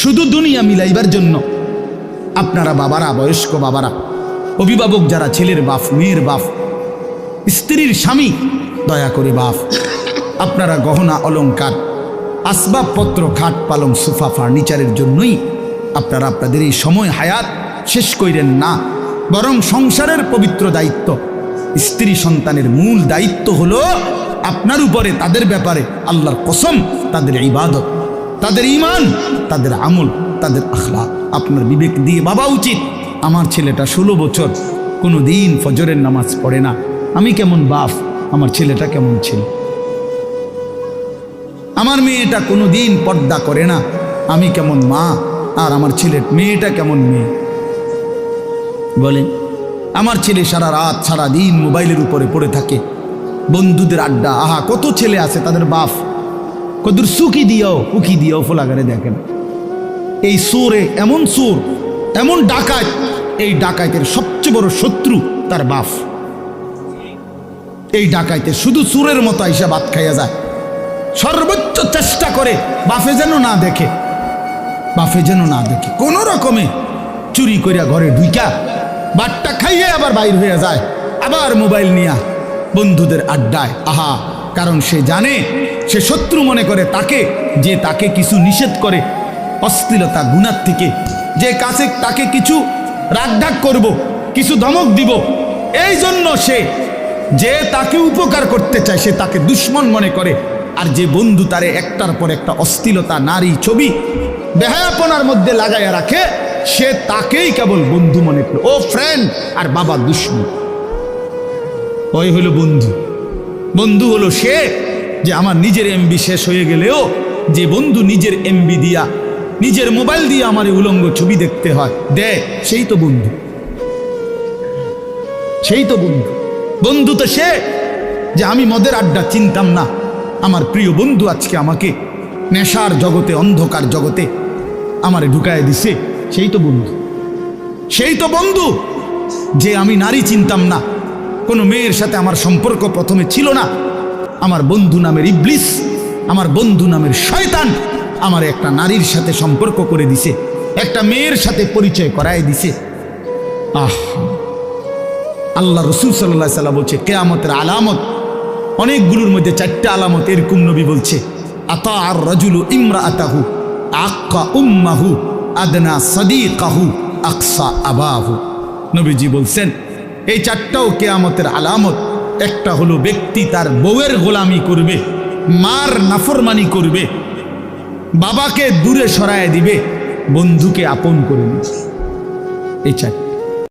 শুধু দুনিয়া মিলাইবার জন্য। আপনারা বাবারা, বয়স্ক বাবারা, অভিভাবক যারা, ছেলের বাপ, মেয়ের বাপ, স্ত্রীর স্বামী, দয়া করে বাপ, আপনারা গহনা অলঙ্কার আসবাবপত্র, খাট, পালং, সোফা, ফার্নিচারের জন্যই আপনারা আপনাদের এই সময় হায়াত শেষ কইরেন না। বরং সংসারের পবিত্র দায়িত্ব, স্ত্রী সন্তানের মূল দায়িত্ব হলো আপনার উপরে, তাদের ব্যাপারে আল্লাহর কসম, তাদের ইবাদত। তাদের ইমান তাদের আমল, তাদের আখলা আপনার বিবেক দিয়ে বাবা উচিত, আমার ছেলেটা ষোলো বছর কোনো দিন ফজরের নামাজ পড়ে না। আমি কেমন বাপ, আমার ছেলেটা কেমন ছিল? আমার মেয়েটা কোনো দিন পর্দা করে না। আমি কেমন মা, আর আমার ছেলের মেয়েটা কেমন মেয়ে? বলেন, আমার ছেলে সারা রাত, সারা দিন মোবাইলের উপরে পড়ে থাকে। বন্ধুদের আড্ডা, আহা, কত ছেলে আছে তাদের বাপ। কদুর সুকি দিও উকি দিও ফোলাগারে দেখেন। এই সুরে এমন সুর, এমন ডাকাত, এই ডাকাইতের সবচেয়ে বড় শত্রু তার বাপ। এই ডাকাইতে শুধু সুরের মতো আইসা ভাত খাইয়া যায়। সর্বোচ্চ চেষ্টা করে বাফে যেন না দেখে। বাফে যেন না দেখে। কোন রকমে চুরি করিয়া ঘরে ঢুইকা বাটটা খাইয়ে আবার বাইর হইয়া যায়। আবার মোবাইল নিয়া বন্ধুদের আড্ডায়, আহা কারণ সে জানে, সে শত্রু মনে করে তাকে, যে তাকে কিছু নিষেধ করে, অশ্লীলতা গুণার থেকে। যে কাছে তাকে কিছু রাগঢাক করব, কিছু ধমক দিব, এই জন্য সে, যে তাকে উপকার করতে চায়, সে তাকে দুশ্মন মনে করে। আর যে বন্ধু তারে একটার পর একটা অস্থিলতা নারী ছবি, বেহায়াপনার মধ্যে লাগাইয়া রাখে, সে তাকেই কেবল বন্ধু মনে করে। ও ফ্রেন্ড আর বাবা দুশ্মন। ওই হলো বন্ধু। বন্ধু হলো সে যে আমার নিজের এমবি শেষ হয়ে গেলেও যে বন্ধু নিজের এমবি দিয়া, নিজের মোবাইল দিয়ে আমার উলঙ্গ ছবি দেখতে হয়। দে, সেই তো বন্ধু। সেই তো বন্ধু। বন্ধু তো সে যে আমি মদের আড্ডা চিনতাম না। আমার প্রিয় বন্ধু আজকে আমাকে নেশার জগতে, অন্ধকার জগতে আমারে ঢুকায় দিছে। সেই তো বন্ধু। সেই তো বন্ধু যে আমি নারী চিনতাম না। কোনো মেয়ের সাথে আমার সম্পর্ক প্রথমে ছিল না। আমার বন্ধু নামের ইবলিস, আমার বন্ধু নামের শয়তান আমার একটা নারীর সাথে সম্পর্ক করে দিছে, একটা মেয়ের সাথে পরিচয় করায় দিছে। আহ! আল্লাহ রসুল সাল্লাহ সাল্লাম বলছে, কেয়ামতের আলামত, অনেকগুলোর মধ্যে চারটা আলামত এরকম নবী বলছে, আতা আর রজুলু ইমরা আতাহু আক্কা উম্মাহু, আদনা সদি কাহু আকসা আবাহু। নবীজি বলছেন এই চারটাও কেয়ামতের আলামত। একটা হলো ব্যক্তি তার বউয়ের গোলামি করবে, মার নাফরমানি করবে, বাবাকে দূরে সরায় দিবে, বন্ধুকে আপন করে নিচ্ছে এই চারটা।